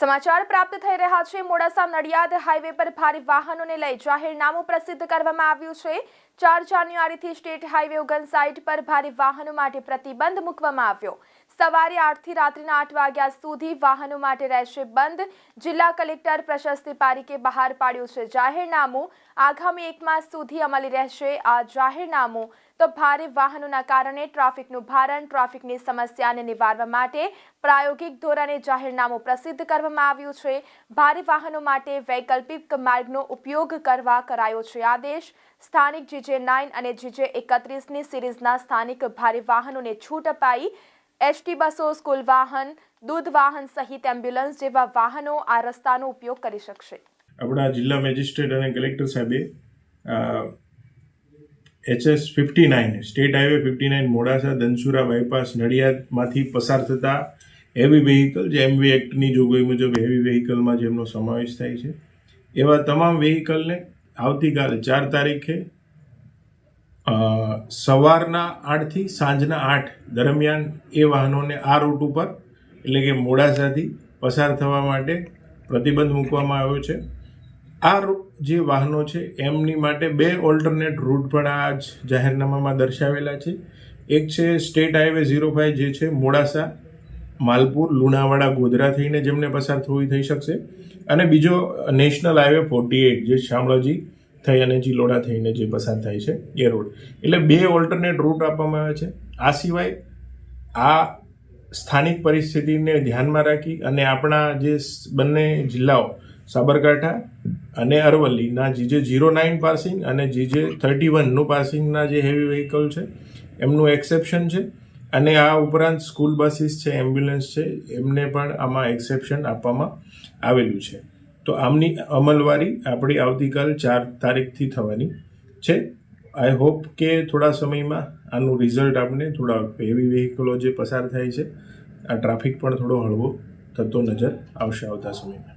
સમાચાર પ્રાપ્ત થઈ રહ્યા છે. મોડાસા નડિયાદ હાઈવે પર ભારે વાહનોને લઈ જાહેરનામું પ્રસિદ્ધ કરવામાં આવ્યું છે. ચાર જાન્યુઆરીથી સ્ટેટ હાઈવે ઓગન સાઇટ પર ભારે વાહનો માટે પ્રતિબંધ મૂકવામાં આવ્યો. સવારે આઠથી રાત્રિના આઠ વાગ્યા સુધી વાહનો માટે રહેશે બંધ. જિલ્લા કલેક્ટર પ્રશસ્તિ પારીકે બહાર પાડ્યું છે જાહેરનામું. આગામી એક માસ સુધી અમલી રહેશે આ જાહેરનામું. તો ભારે વાહનોના કારણે ટ્રાફિકનું ભારણ, ટ્રાફિકની સમસ્યાને નિવારવા માટે પ્રાયોગિક ધોરણે જાહેરનામું પ્રસિદ્ધ કરવામાં આવ્યું છે. ભારે વાહનો માટે વૈકલ્પિક માર્ગનો ઉપયોગ કરવા કરાયો છે આદેશ. સ્થાનિક જીજે નાઇન અને જીજે એકત્રીસની સિરીઝના સ્થાનિક ભારે વાહનોને છૂટ અપાઈ. એસટી બસો, સ્કૂલ વાહન, દૂધ વાહન સહિત એમ્બ્યુલન્સ જેવા વાહનો આ રસ્તાનો ઉપયોગ કરી શકશે. આપણા જિલ્લા મેજિસ્ટ્રેટ અને કલેક્ટર સાહેબે HS fifty nine, state highway fifty nine, Modasa, Dhansura bypass, નડિયાદમાંથી પસાર થતા હેવી વેહિકલ, જે એમવી એક્ટની જોગવાઈ મુજબ હેવી વેહિકલમાં જેમનો સમાવેશ થાય છે. એવા તમામ વેહિકલને આવતીકાલે ચાર તારીખે સવારના આઠથી સાંજના આઠ દરમિયાન એ વાહનોને આ રૂટ ઉપર એટલે કે મોડાસાથી પસાર થવા માટે પ્રતિબંધ મૂકવામાં આવ્યો છે. આ જે વાહનો છે, એમની માટે બે ઓલ્ટરનેટ રૂટ પણ આ જ જાહેરનામામાં દર્શાવેલા છે. એક છે સ્ટેટ હાઈવે ઝીરો ફાઇવ જે છે મોડાસા, માલપુર, લુણાવાડા, ગોધરા થઈને જેમને પસાર થવું થઈ શકશે. અને બીજો નેશનલ હાઈવે ફોર્ટી એઇટ જે શામળાજી થઈ અને જીલોડા થઈને જે પસાર થાય છે એ રોડ. એટલે બે ઓલ્ટરનેટ રૂટ આપવામાં આવે છે. આ સિવાય આ સ્થાનિક પરિસ્થિતિને ધ્યાનમાં રાખી અને આપણા જે બંને જિલ્લાઓ, સાબરકાંઠા અને અરવલ્લીના જીજે ઝીરો નાઇન પાસિંગ અને જીજે થર્ટી વનનું પાસિંગના જે હેવી વ્હીકલ છે, એમનું એક્સેપ્શન છે. અને આ ઉપરાંત સ્કૂલ બસીસ છે એમ્બ્યુલન્સ છે, એમને પણ આમાં એક્સેપ્શન આપવામાં આવેલું છે. તો આમની અમલવારી આપણી આવતીકાલ ચાર તારીખથી થવાની છે. આઈ હોપ કે થોડા સમયમાં આનું રિઝલ્ટ આપણે થોડા હેવી વ્હીકલો જે પસાર થાય છે, આ ટ્રાફિક પણ થોડો હળવો થતો નજર આવશે આવતા સમયમાં.